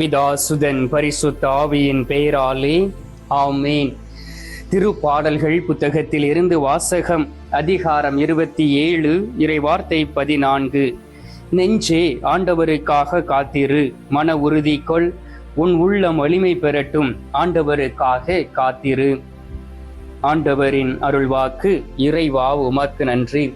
பிதா சுதன் பரிசுத்த ஆவியின் பெயராலே ஆமேன். திருப்பாடல்கள் புத்தகத்தில் இருந்து வாசகம் அதிகாரம் இருபத்தி ஏழு இறைவார்த்தை பதினான்கு. நெஞ்சே ஆண்டவருக்காக காத்திரு மன உறுதி கொள் உன் உள்ளம் வலிமை பெறட்டும் ஆண்டவருக்காக காத்திரு. ஆண்டவரின் அருள்வாக்கு இறைவா உமக்கு நன்றி.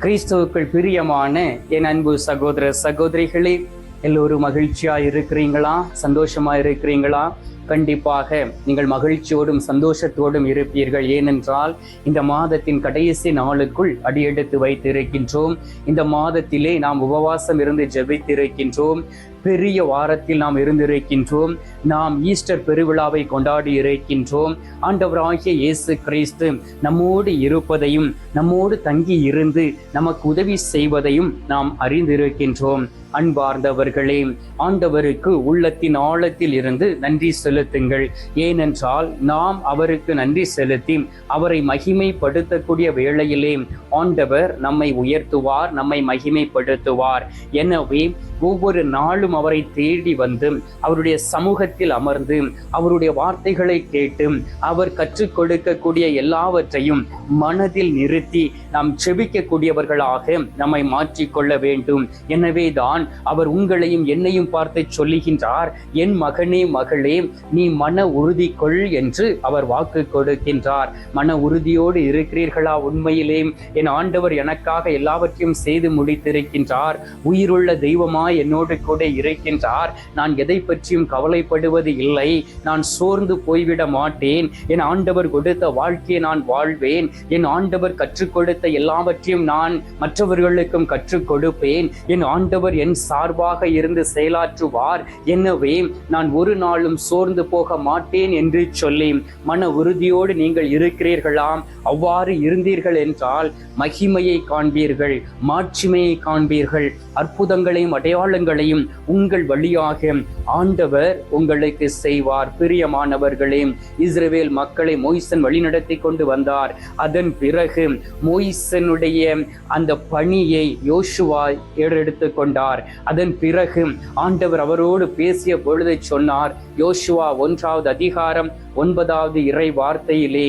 கிறிஸ்துவுக்குள் பிரியமான என் அன்பு சகோதர சகோதரிகளே எல்லோரும் மகிழ்ச்சியா இருக்கிறீங்களா? சந்தோஷமா இருக்கிறீங்களா? கண்டிப்பாக நீங்கள் மகிழ்ச்சியோடும் சந்தோஷத்தோடும் இருப்பீர்கள். ஏனென்றால் இந்த மாதத்தின் கடைசி நாளுக்குள் அடியெடுத்து வைத்திருக்கின்றோம். இந்த மாதத்திலே நாம் உபவாசம் இருந்து ஜெபித்திருக்கின்றோம். பெரிய வாரத்தில் நாம் இருந்திருக்கின்றோம். நாம் ஈஸ்டர் பெருவிழாவை கொண்டாடி இருக்கின்றோம். ஆண்டவராகிய இயேசு கிறிஸ்து நம்மோடு இருப்பதையும் நம்மோடு தங்கி இருந்து நமக்கு உதவி செய்வதையும் நாம் அறிந்திருக்கின்றோம். அன்பார்ந்தவர்களே ஆண்டவருக்கு உள்ளத்தின் ஆழத்தில் இருந்து நன்றி செலுத்துங்கள். ஏனென்றால் நாம் அவருக்கு நன்றி செலுத்தி அவரை மகிமைப்படுத்தக்கூடிய வேளையிலே ஆண்டவர் நம்மை உயர்த்துவார் நம்மை மகிமைப்படுத்துவார். எனவே ஒவ்வொரு நாளும் அவரை தேடி வந்து அவருடைய சமூகத்தில் அமர்ந்து அவருடைய வார்த்தைகளை கேட்டு அவர் கற்றுக் கொடுக்கக்கூடிய எல்லாவற்றையும் மனதில் நிறுத்தி நாம் செபிக்கக்கூடியவர்களாக நம்மை மாற்றிக்கொள்ள வேண்டும். எனவே தான் அவர் உங்களையும் என்னையும் பார்த்து சொல்லுகின்றார் என் மகனே மகளே நீ மன உறுதி கொள் என்று அவர் வாக்கு கொடுக்கின்றார். மன உறுதியோடு இருக்கிறீர்களா உண்மையிலே? என் ஆண்டவர் எனக்காக எல்லாவற்றையும் செய்து முடித்திருக்கின்றார். உயிருள்ள தெய்வமாய் என்னோடு கூட இருக்கின்றார். நான் எதை பற்றியும் கவலைப்படுவது இல்லை. நான் சோர்ந்து போய்விட மாட்டேன். என் ஆண்டவர் கொடுத்த வாழ்க்கையை நான் வாழ்வேன். என் ஆண்டவர் கற்றுக் கொடுத்த எல்லாவற்றையும் நான் மற்றவர்களுக்கும் கற்றுக் கொடுப்பேன். என் ஆண்டவர் என் சார்பாக இருந்து செயலாற்றுவார். எனவே நான் ஒரு நாளும் சோர்ந்து போக மாட்டேன் என்று சொல்லி மன உறுதியோடு நீங்கள் இருக்கிறீர்களாம். அவ்வாறு இருந்தீர்கள் என்றால் மகிமையை காண்பீர்கள் மாட்சிமையை காண்பீர்கள். அற்புதங்களையும் அடையாளங்களையும் உங்கள் வழியாக ஆண்டவர் உங்களுக்கு செய்வார். பிரியமானவர்களே இஸ்ரேவேல் மக்களை மொய்சன் வழிநடத்தி கொண்டு வந்தார். அதன் பிறகு மொய்சனுடைய அந்த பணியை யோசுவா ஏறெடுத்து கொண்டார். அதன் பிறகு ஆண்டவர் அவரோடு பேசிய பொழுதை சொன்னார் யோசுவா ஒன்றாவது அதிகாரம் ஒன்பதாவது இறை வார்த்தையிலே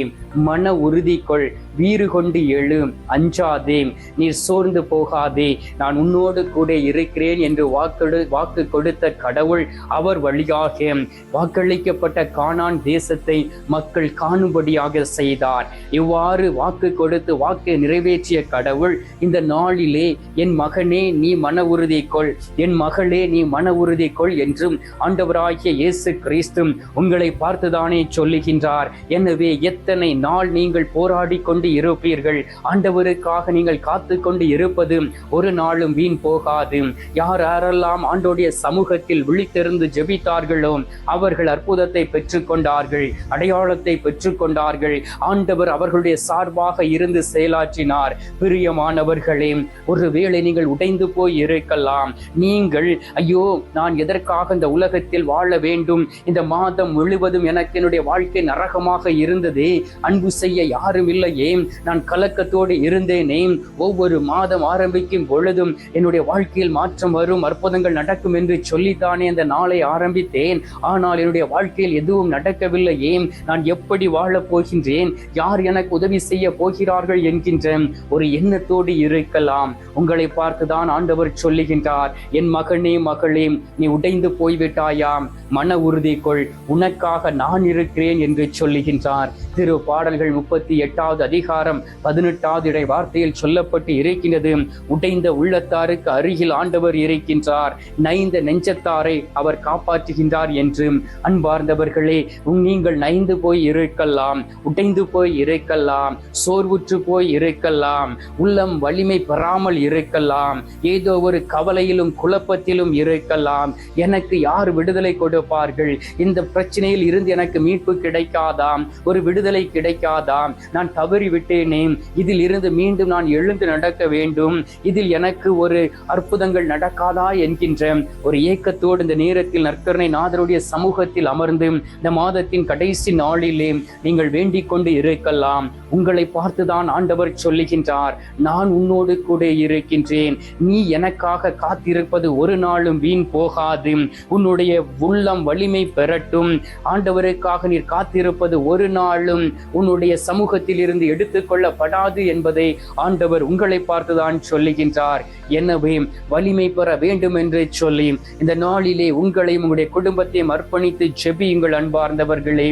மன உறுதி கொள் வீறு கொண்டு எழு அஞ்சாதே நீர் சோர்ந்து போகாதே நான் உன்னோடு கூட இருக்கிறேன் என்று வாக்கு வாக்கு கொடுத்த கடவுள் அவர் வழியாக வாக்களிக்கப்பட்ட கானான் தேசத்தை மக்கள் காணும்படியாக செய்தார். இவ்வாறு வாக்கு கொடுத்து வாக்கு நிறைவேற்றிய கடவுள் இந்த நாளிலே என் மகனே நீ மன உறுதி கொள் என் மகளே நீ மன உறுதி கொள் என்றும் ஆண்டவராகிய இயேசு கிறிஸ்து உங்களை பார்த்துதானே சொல்லுகின்றார். எனவே எத்தனை நாள் நீங்கள் போராடி கொண்டு இருப்பீர்கள். ஆண்டவருக்காக நீங்கள் காத்து கொண்டு இருப்பது ஒரு நாளும் வீண் போகாது. யார் யாரெல்லாம் ஆண்டோடைய சமூகத்தில் விழித்திருந்து ஜெபித்தார்களோ அவர்கள் அற்புதத்தை பெற்றுக்கொண்டார்கள் அடையாளத்தை பெற்றுக்கொண்டார்கள். ஆண்டவர் அவர்களுடைய சார்பாக இருந்து செயலாற்றினார். பிரியமானவர்களே ஒருவேளை நீங்கள் உடைந்து போய் இருக்கலாம். நீங்கள் ஐயோ நான் எதற்காக இந்த உலகத்தில் வாழ வேண்டும்? இந்த மாதம் முழுவதும் எனக்கு என்னுடைய வாழ்க்கை நரகமாக இருந்ததே. அன்பு செய்ய யாரும் இல்லையே நான் கலக்கத்தோடு இருந்தேனே. ஒவ்வொரு மாதம் ஆரம்பிக்கும் பொழுதும் என்னுடைய வாழ்க்கையில் மாற்றம் வரும் அற்புதங்கள் நடக்கும் என்று சொல்லித்தானே அந்த நாளை ஆரம்பித்தேன். ஆனால் என்னுடைய வாழ்க்கையில் எதுவும் நடக்கவில்லையே. நான் எப்படி வாழப் போகின்றேன்? யார் எனக்கு உதவி செய்ய போகிறார்கள் என்கின்ற ஒரு எண்ணத்தோடு இருக்கலாம். உங்களை பார்த்துதான் ஆண்டவர் சொல்லுகின்றார் என் மகனே மகளே நீ உடைந்து போய்விட்டாயாம். மன உறுதி கொள் உனக்காக நான் இருக்கிறேன் என்று சொல்லுகின்றார். திரு பாடல்கள் முப்பத்தி எட்டாவது அதிகாரம் பதினெட்டாவது இடை வார்த்தையில் சொல்லப்பட்டு இருக்கின்றது. உடைந்த உள்ளத்தாருக்கு அருகில் ஆண்டவர் இருக்கின்றார். நைந்த நெஞ்சத்தாரை அவர் காப்பாற்றுகின்றார் என்று அன்பார்ந்தவர்களே நீங்கள் நைந்து போய் இருக்கலாம் உடைந்து போய் இருக்கலாம் சோர்வுற்று போய் இருக்கலாம் உள்ளம் வலிமை பெறாமல் இருக்கலாம் ஏதோ ஒரு கவலையிலும் குழப்பத்திலும் இருக்கலாம். எனக்கு யார் விடுதலை கொடுப்பார்கள்? இந்த பிரச்சனையில் இருந்து எனக்கு மீட்பு கிடைக்காதாம் ஒரு விடுதலை கிடை கிடைக்காதா நான் தவறி விட்டேனே இதில் இருந்து மீண்டும் நான் எழுந்து நடக்க வேண்டும். இதில் எனக்கு ஒரு அற்புதங்கள் நடக்காதா என்கின்ற ஒரு ஏக்கத்தோடு இந்த நேரத்தில் நற்கருணை நாதருடைய சமூகத்தில் அமர்ந்து இந்த மாதத்தின் கடைசி நாளிலே நீங்கள் வேண்டிக் கொண்டு இருக்கலாம். உங்களை பார்த்துதான் ஆண்டவர் சொல்லுகின்றார். நான் உன்னோடு கூட இருக்கின்றேன். நீ எனக்காக காத்திருப்பது ஒரு நாளும் வீண் போகாது. உன்னுடைய உள்ளம் வலிமை பெறட்டும். ஆண்டவருக்காக நீர் காத்திருப்பது ஒரு நாளும் உன்னுடைய சமூகத்தில் இருந்து எடுத்துக்கொள்ளப்படாது என்பதை ஆண்டவர் உங்களை பார்த்துதான் சொல்லுகின்றார். எனவே வலிமை பெற வேண்டும் என்று சொல்லி இந்த நாளிலே உங்களையும் உங்களுடைய குடும்பத்தையும் அர்ப்பணித்து செபியுங்கள் அன்பார்ந்தவர்களே.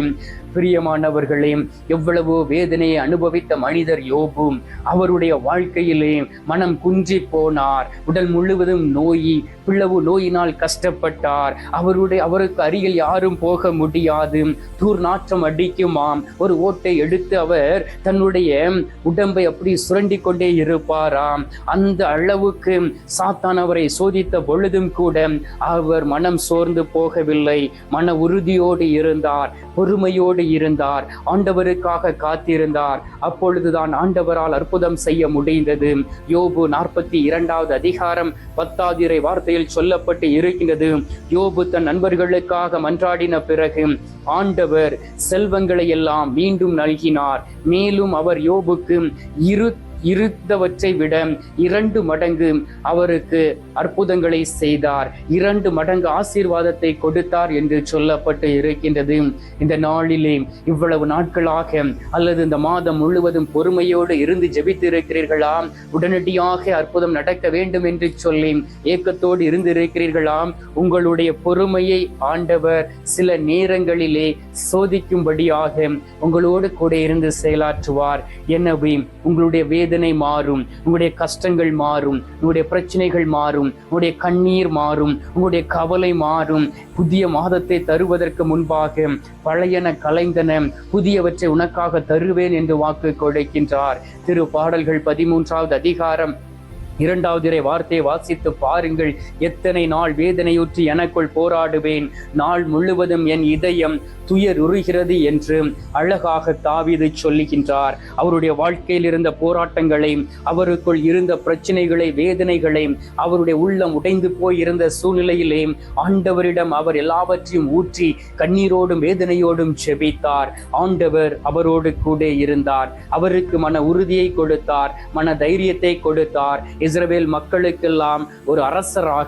பிரியமானவர்களே எவ்வளவோ வேதனையை அனுபவித்த மனிதர் யோபும் அவருடைய வாழ்க்கையிலே மனம் குன்றி போனார். உடல் முழுவதும் நோய் பிளவு நோயினால் கஷ்டப்பட்டார். அவருடைய அவருக்கு அருகில் யாரும் போக முடியாது. தூர் நாற்றம் அடிக்குமாம். ஒரு ஓட்டை எடுத்து அவர் தன்னுடைய உடம்பை அப்படி சுரண்டி கொண்டே இருப்பாராம். அந்த அளவுக்கு சாத்தான் அவரை சோதித்த பொழுதும் கூட அவர் மனம் சோர்ந்து போகவில்லை. மன உறுதியோடு இருந்தார். பொறுமையோடு இருந்தார் ஆண்டவருக்காக காத்திருந்தார். அப்பொழுதுதான் ஆண்டவரால் அற்புதம் செய்ய முடிந்தது. யோபு நாற்பத்தி இரண்டாவது அதிகாரம் பத்தாதிரை வார்த்தையில் சொல்லப்பட்டு இருக்கின்றது. யோபு தன் நண்பர்களுக்காக மன்றாடின பிறகு ஆண்டவர் செல்வங்களை எல்லாம் மீண்டும் நல்கினார். மேலும் அவர் யோபுக்கு இரு இருந்தவற்றை விட இரண்டு மடங்கு அவருக்கு அற்புதங்களை செய்தார். இரண்டு மடங்கு ஆசீர்வாதத்தை கொடுத்தார் என்று சொல்லப்பட்டு இருக்கின்றது. இந்த நாளிலே இவ்வளவு நாட்களாக அல்லது இந்த மாதம் முழுவதும் பொறுமையோடு இருந்து ஜெபித்து இருக்கிறீர்களா உடனடியாக அற்புதம் நடக்க வேண்டும் என்று சொல்லி ஏக்கத்தோடு இருந்திருக்கிறீர்களா உங்களுடைய பொறுமையை ஆண்டவர் சில நேரங்களிலே சோதிக்கும்படியாக உங்களோடு கூட இருந்து செயலாற்றுவார். எனவே உங்களுடைய வே வேதனை மாறும் உங்களுடைய கஷ்டங்கள் மாறும் உங்களுடைய பிரச்சனைகள் மாறும் உங்களுடைய கண்ணீர் மாறும் உங்களுடைய கவலை மாறும். புதிய மாதத்தை தருவதற்கு முன்பாக பழையன கலைந்தன புதியவற்றை உனக்காக தருவேன் என்று வாக்கு கொடுக்கின்றார் திரு பாடல்கள் பதிமூன்றாவது அதிகாரம். இரண்டாவது இறை வார்த்தையை வாசித்து பாருங்கள். எத்தனை நாள் வேதனையுற்றி எனக்குள் போராடுவேன். நாள் முழுவதும் என் இதயம் துயர் உருகிறது என்று அழகாக தாவிது சொல்லுகின்றார். அவருடைய வாழ்க்கையில் இருந்த போராட்டங்களை அவருக்குள் இருந்த பிரச்சனைகளை வேதனைகளை அவருடைய உள்ளம் உடைந்து போய் இருந்த சூழ்நிலையிலே ஆண்டவரிடம் அவர் எல்லாவற்றையும் ஊற்றி கண்ணீரோடும் வேதனையோடும் செபித்தார் ஆண்டவர் அவரோடு கூட இருந்தார். அவருக்கு மன உறுதியை கொடுத்தார். மன தைரியத்தை கொடுத்தார். இஸ்ரவேல் மக்களுக்கெல்லாம் ஒரு அரசராக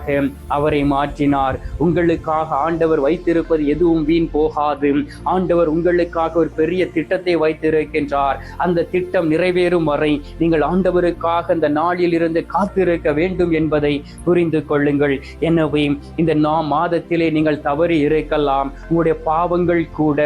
அவரை மாற்றினார். உங்களுக்காக ஆண்டவர் வைத்திருப்பது எதுவும் வீண் போகாது. ஆண்டவர் உங்களுக்காக ஒரு பெரிய திட்டத்தை வைத்திருக்கின்றார். அந்த திட்டம் நிறைவேறும் வரை நீங்கள் ஆண்டவருக்காக அந்த நாளில் இருந்து காத்திருக்க வேண்டும் என்பதை புரிந்து கொள்ளுங்கள். எனவே இந்த நா மாதத்திலே நீங்கள் தவறி இருக்கலாம். உங்களுடைய பாவங்கள் கூட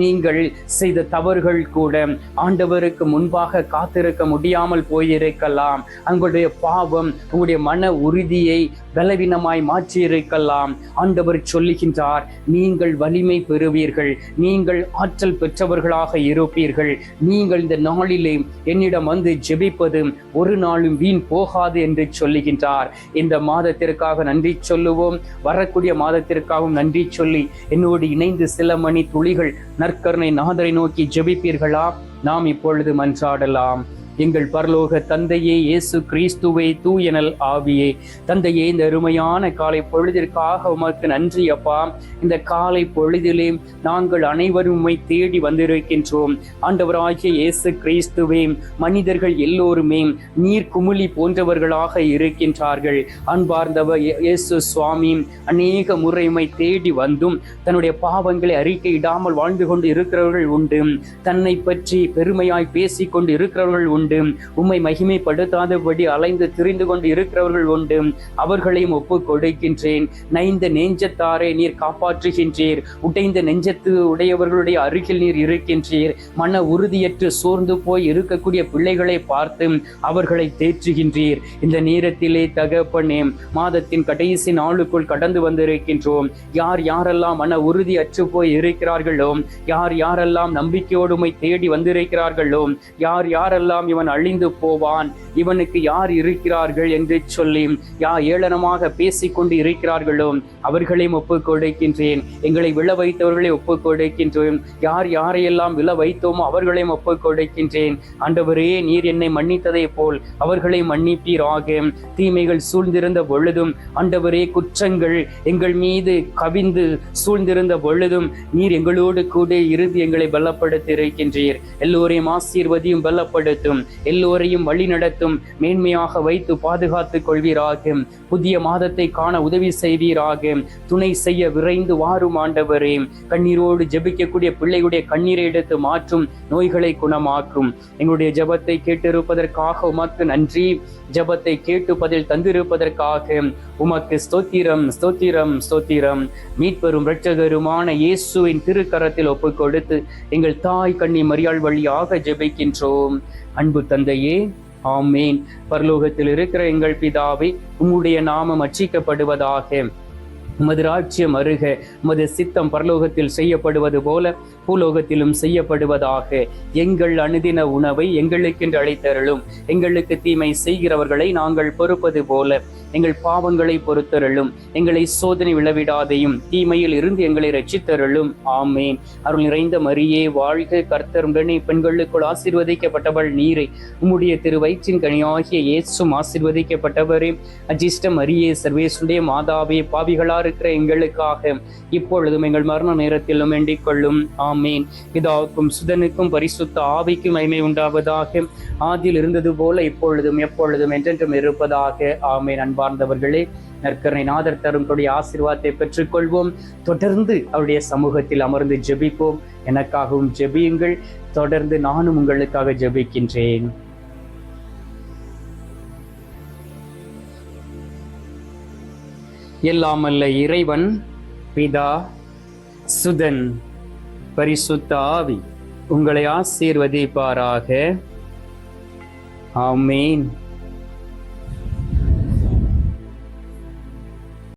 நீங்கள் செய்த தவறுகள் கூட ஆண்டவருக்கு முன்பாக காத்திருக்க முடியாமல் போயிருக்கலாம். உங்களுடைய பாவம் உங்களுடைய மன உறுதியை பலவீனமாய் மாற்றி இருக்கலாம் ஆண்டவர் சொல்லுகின்றார் நீங்கள் வலிமை பெறுவீர்கள். நீங்கள் ஆற்றல் பெற்றவர்களாக இருப்பீர்கள். நீங்கள் இந்த நாளிலே என்னிடம் வந்து ஜெபிப்பது ஒரு நாளும் வீண் போகாது என்று சொல்லுகின்றார். இந்த மாதத்திற்காக நன்றி சொல்லுவோம். வரக்கூடிய மாதத்திற்காகவும் நன்றி சொல்லி என்னோடு இணைந்து சில மணி துளிகள் நற்கருணை நாதரை நோக்கி ஜெபிப்பீர்களா? நாம் இப்பொழுது மன்றாடலாம். எங்கள் பரலோக தந்தையே இயேசு கிறிஸ்துவை தூயனல் ஆவியே. தந்தையே இந்த அருமையான காலை பொழுதிற்காக உமக்கு நன்றி அப்பா. இந்த காலை பொழுதிலே நாங்கள் அனைவரும் உம்மை தேடி வந்திருக்கின்றோம். ஆண்டவராகிய இயேசு கிறிஸ்துவே மனிதர்கள் எல்லோருமே நீர் குமிழி போன்றவர்களாக இருக்கின்றார்கள். அன்பார்ந்தவர் இயேசு சுவாமி அநேக முறைமை தேடி வந்தும் தன்னுடைய பாவங்களை அறிக்கையிடாமல் வாழ்ந்து கொண்டு இருக்கிறவர்கள் உண்டு. தன்னை பற்றி பெருமையாய் பேசிக் கொண்டு இருக்கிறவர்கள் உண்டு. உண்டு. உம்மை மகிமைப்படுத்தாதபடி அலைந்து திரிந்து கொண்டு இருக்கிறவர்கள் உண்டு. அவர்களையும் ஒப்பு கொடுக்கின்றேன். நைந்த நெஞ்சத்தாரை நீர் காப்பாற்றுகின்றீர். உடைந்த நெஞ்சத்து உடையவர்களுடைய அருகில் நீர் இருக்கின்றீர். மன உறுதியற்று சோர்ந்து போய் இருக்கக்கூடிய பிள்ளைகளை பார்த்து அவர்களை தேற்றுகின்றீர். இந்த நேரத்திலே தகப்பனே மாதத்தின் கடைசி நாளுக்குள் கடந்து வந்திருக்கின்றோம். யார் யாரெல்லாம் மன உறுதி அற்று போய் இருக்கிறார்களோ யார் யாரெல்லாம் நம்பிக்கையோடுமை தேடி வந்திருக்கிறார்களோ யார் யாரெல்லாம் இவன் அழிந்து போவான். இவனுக்கு யார் இருக்கிறார்கள் என்று சொல்லி யா ஏளனமாக பேசிக்கொண்டு இருக்கிறார்களோ அவர்களையும் ஒப்புக் கொடுக்கின்றேன். எங்களை விழ வைத்தவர்களை ஒப்புக் கொடுக்கின்றேன். யார் யாரையெல்லாம் விழ வைத்தோமோ அவர்களையும் ஒப்புக் கொடுக்கின்றேன். ஆண்டவரே நீர் என்னை மன்னித்ததை போல் அவர்களை மன்னிப்பீராக. தீமைகள் சூழ்ந்திருந்த பொழுதும் ஆண்டவரே குற்றங்கள் எங்கள் மீது கவிந்து சூழ்ந்திருந்த பொழுதும் நீர் எங்களோடு கூட இறுதி எங்களை பலப்படுத்தி இருக்கின்றீர் எல்லோரையும் ஆசீர்வதியும் பலப்படுத்தும். எல்லோரையும் வழி நடத்தும். மேன்மையாக வைத்து பாதுகாத்துக் கொள்வீராக. புதிய மாதத்தை காண உதவி செய்வீராக. துணை செய்ய விரைந்து வாரும் ஆண்டவரே. கண்ணீரோடு ஜெபிக்கக்கூடிய பிள்ளையுடைய கண்ணீரை எடுத்து மாற்றும். நோய்களை குணமாக்கும். எங்களுடைய ஜபத்தை கேட்டிருப்பதற்காக உமக்கு நன்றி. ஜெபத்தை கேட்டு பதில் தந்திருப்பதற்காக உமக்கு ஸ்தோத்திரம் ஸ்தோத்திரம் ஸ்தோத்திரம். மீட்பெரும் இரட்சகருமான இயேசுவின் திருக்கரத்தில் ஒப்புக் கொடுத்து எங்கள் தாய் கண்ணி மரியாள் வழியாக ஜெபிக்கின்றோம். அன்பு தந்தையே ஆமேன். பரலோகத்தில் இருக்கிற எங்கள் பிதாவை உம்முடைய நாமம் அச்சிக்கப்படுவதாக. உமது ராஜ்யம் அருக உமது சித்தம் பரலோகத்தில் செய்யப்படுவது போல பூலோகத்திலும் செய்யப்படுவதாக எங்கள் அணுதின உணவை எங்களுக்கென்று அழைத்தருளும். எங்களுக்கு தீமை செய்கிறவர்களை நாங்கள் பொறுப்பது போல எங்கள் பாவங்களை பொறுத்தருளும். எங்களை சோதனை விழவிடாதையும் தீமையில் இருந்து எங்களை ரட்சித்தருளும் ஆமேன். அருள் நிறைந்த மரியே வாழ்க கர்த்தருடனே பெண்களுக்குள் ஆசிர்வதிக்கப்பட்டவள் நீரை. உம்முடைய திரு வயிற்றின் கனியாகிய இயேசும் ஆசீர்வதிக்கப்பட்டவரே. அஜிஷ்ட மரியே சர்வேசுடைய மாதாவே பாவிகளாறு இருக்கிற எங்களுக்காக. இப்பொழுதும் எங்கள் மரண நேரத்திலும் வேண்டிக் கொள்ளும் ஆமேன் சுதனுக்கும் பரிசுத்த ஆவிக்கும் மைமை உண்டாவதாக. ஆதியில் இருந்தது போல இப்பொழுதும் எப்பொழுதும் என்றென்றும் இருப்பதாக. ஆமேன். அன்பார்ந்தவர்களே நற்கரணை நாதர் தரும் கொடிய ஆசீர்வாதத்தை பெற்றுக்கொள்வோம். தொடர்ந்து அவருடைய சமூகத்தில் அமர்ந்து ஜெபிப்போம். எனக்காகவும் ஜெபியுங்கள். தொடர்ந்து நானும் உங்களுக்காக ஜெபிக்கின்றேன். எல்லாமல்ல இறைவன் பிதா சுதன் பரிசுத்த ஆவி. உங்களை ஆசீர்வதிப்பாராக. ஆமேன்.